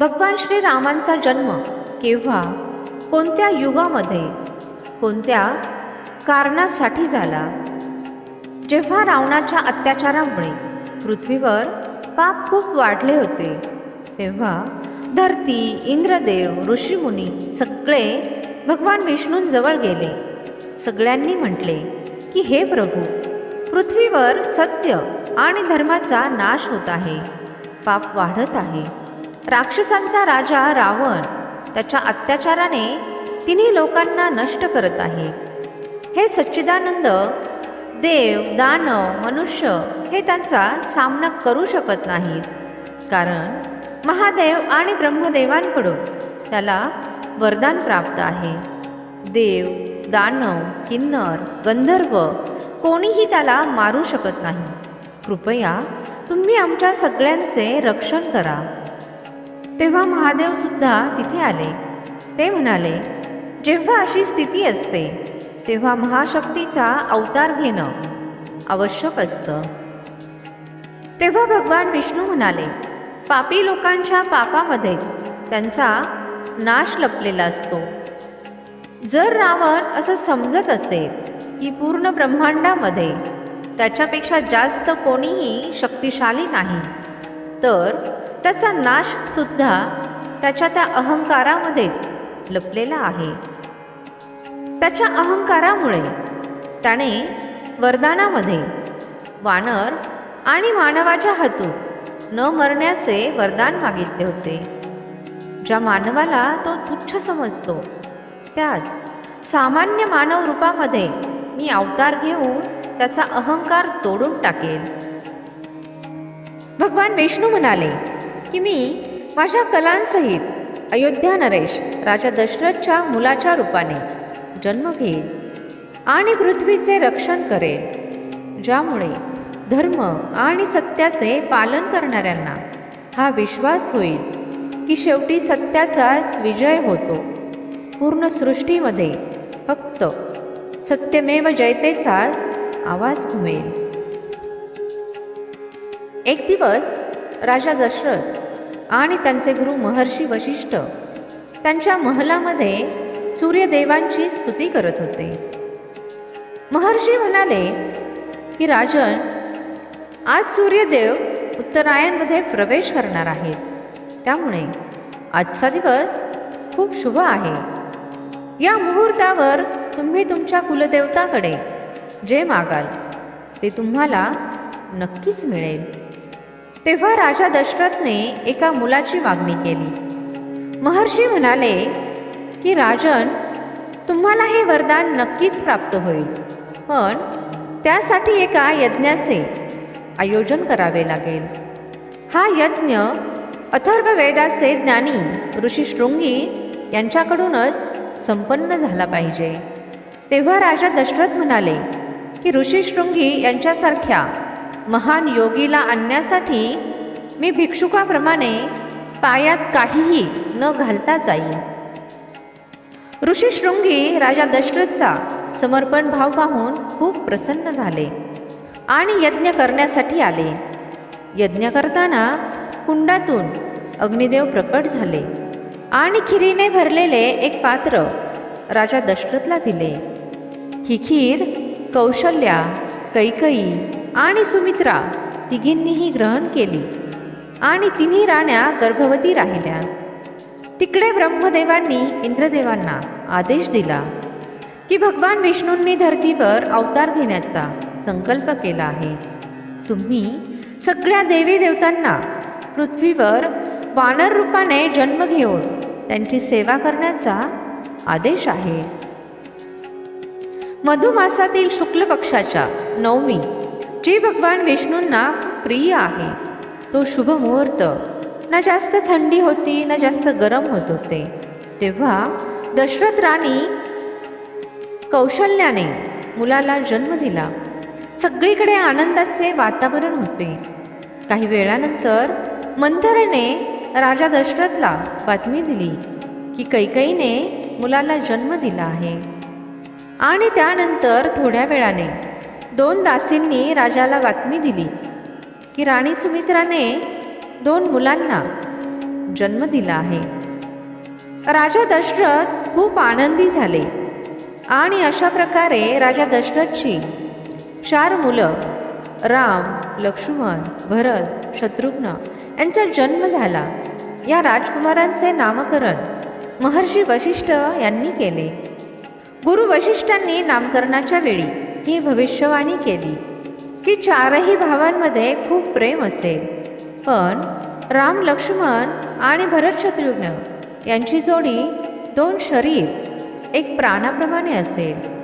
भगवान श्रीरामांचा जन्म केव्हा कोणत्या युगामध्ये कोणत्या कारणासाठी झाला? जेव्हा रावणाच्या अत्याचारामुळे पृथ्वीवर पाप खूप वाढले होते तेव्हा धरती इंद्रदेव ऋषीमुनी सगळे भगवान विष्णूंजवळ गेले. सगळ्यांनी म्हटले की हे प्रभू पृथ्वीवर सत्य आणि धर्माचा नाश होत आहे. पाप वाढत आहे. राक्षसांचा राजा रावण त्याच्या अत्याचाराने तिन्ही लोकांना नष्ट करत आहे. हे सच्चिदानंद देव दानव मनुष्य हे त्यांचा सामना करू शकत नाहीत. कारण महादेव आणि ब्रह्मदेवांकडून त्याला वरदान प्राप्त आहे. देव दानव किन्नर गंधर्व कोणीही त्याला मारू शकत नाही. कृपया तुम्ही आमच्या सगळ्यांचे रक्षण करा. तेव्हा महादेव सुद्धा तिथे आले. ते म्हणाले जेव्हा अशी स्थिती असते तेव्हा महाशक्तीचा अवतार घेणं आवश्यक असतं. तेव्हा भगवान विष्णू म्हणाले पापी लोकांच्या पापामध्येच त्यांचा नाश लपलेला असतो. जर रावण असं समजत असेल की पूर्ण ब्रह्मांडामध्ये त्याच्यापेक्षा जास्त कोणीही शक्तिशाली नाही तर त्याचा नाश सुद्धा त्याच्या त्या अहंकारामध्येच लपलेला आहे. त्याच्या अहंकारामुळे त्याने वरदानामध्ये वानर आणि मानवाच्या हातून न मरण्याचे वरदान मागितले होते. ज्या मानवाला तो तुच्छ समजतो त्याच सामान्य मानव रूपामध्ये मी अवतार घेऊन त्याचा अहंकार तोडून टाकेल. भगवान विष्णू म्हणाले की मी माझ्या कलांसहित अयोध्या नरेश राजा दशरथच्या मुलाच्या रूपाने जन्म घेईल आणि पृथ्वीचे रक्षण करेल ज्यामुळे धर्म आणि सत्याचे पालन करणाऱ्यांना हा विश्वास होईल की शेवटी सत्याचाच विजय होतो. पूर्ण सृष्टीमध्ये फक्त सत्यमेव जयतेचाच आवाज घुमेल. एक दिवस राजा दशरथ आणि त्यांचे गुरु महर्षी वशिष्ठ त्यांच्या महलामध्ये सूर्यदेवांची स्तुती करत होते. महर्षी म्हणाले की राजन आज सूर्यदेव उत्तरायणमध्ये प्रवेश करणार आहेत. त्यामुळे आजचा दिवस खूप शुभ आहे. या मुहूर्तावर तुम्ही तुमच्या कुलदेवताकडे जे मागाल ते तुम्हाला नक्कीच मिळेल. तेव्हा राजा दशरथने एका मुलाची मागणी केली. महर्षी म्हणाले की राजन तुम्हाला हे वरदान नक्कीच प्राप्त होईल. पण त्यासाठी एका यज्ञाचे आयोजन करावे लागेल. हा यज्ञ अथर्ववेदाचे ज्ञानी ऋषी शृंगी यांच्याकडूनच संपन्न झाला पाहिजे. तेव्हा राजा दशरथ म्हणाले की ऋषी शृंगी यांच्यासारख्या महान योगीला आणण्यासाठी मी भिक्षुकाप्रमाणे पायात काहीही न घालता जाईल ऋषी शृंगी राजा दशरथचा समर्पण भाव पाहून खूप प्रसन्न झाले आणि यज्ञ करण्यासाठी आले. यज्ञ करताना कुंडातून अग्निदेव प्रकट झाले आणि खिरीने भरलेले एक पात्र राजा दशरथला दिले. ही खीर कौशल्या कैकई आणि सुमित्रा तिघींनीही ग्रहण केली. आणि तिन्ही राण्या गर्भवती राहिल्या. तिकडे ब्रह्मदेवांनी इंद्रदेवांना आदेश दिला की भगवान विष्णूंनी धर्तीवर अवतार घेण्याचा संकल्प केला आहे. तुम्ही सगळ्या देवी देवतांना पृथ्वीवर वानर रूपाने जन्म घेऊन त्यांची सेवा करण्याचा आदेश आहे. मधुमासातील शुक्ल पक्षाच्या नवमी जी भगवान विष्णूंना प्रिय आहे तो शुभ मुहूर्त. ना जास्त थंडी होती ना जास्त गरम होत होते. तेव्हा दशरथ राणी कौशल्याने मुलाला जन्म दिला. सगळीकडे आनंदाचे वातावरण होते. काही वेळानंतर मंथरेने राजा दशरथला बातमी दिली की कैकईने मुलाला जन्म दिला आहे. आणि त्यानंतर थोड्या वेळाने दोन दासींनी राजाला बातमी दिली की राणी सुमित्राने दोन मुलांना जन्म दिला आहे. राजा दशरथ खूप आनंदी झाले आणि अशा प्रकारे राजा दशरथची चार मुलं राम लक्ष्मण भरत शत्रुघ्न यांचा जन्म झाला. या राजकुमारांचे नामकरण महर्षी वशिष्ठ यांनी केले. गुरु वशिष्ठांनी नामकरणाच्या वेळी ही भविष्यवाणी केली की चारही भावांमध्ये खूप प्रेम असेल. पण राम लक्ष्मण आणि भरत शत्रुघ्न यांची जोडी दोन शरीर एक प्राणाप्रमाणे असेल.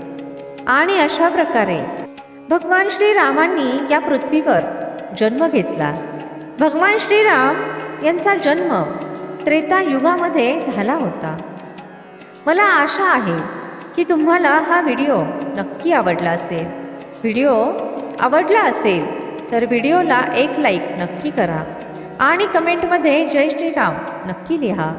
आणि अशा प्रकारे भगवान श्रीरामांनी या पृथ्वीवर जन्म घेतला. भगवान श्रीराम यांचा जन्म त्रेता युगामध्ये झाला होता. मला आशा आहे की तुम्हाला हा व्हिडिओ नक्की आवडला असेल. व्हिडिओ आवडला असेल तर व्हिडिओला एक लाईक नक्की करा आणि कमेंटमध्ये जय श्रीराम नक्की लिहा.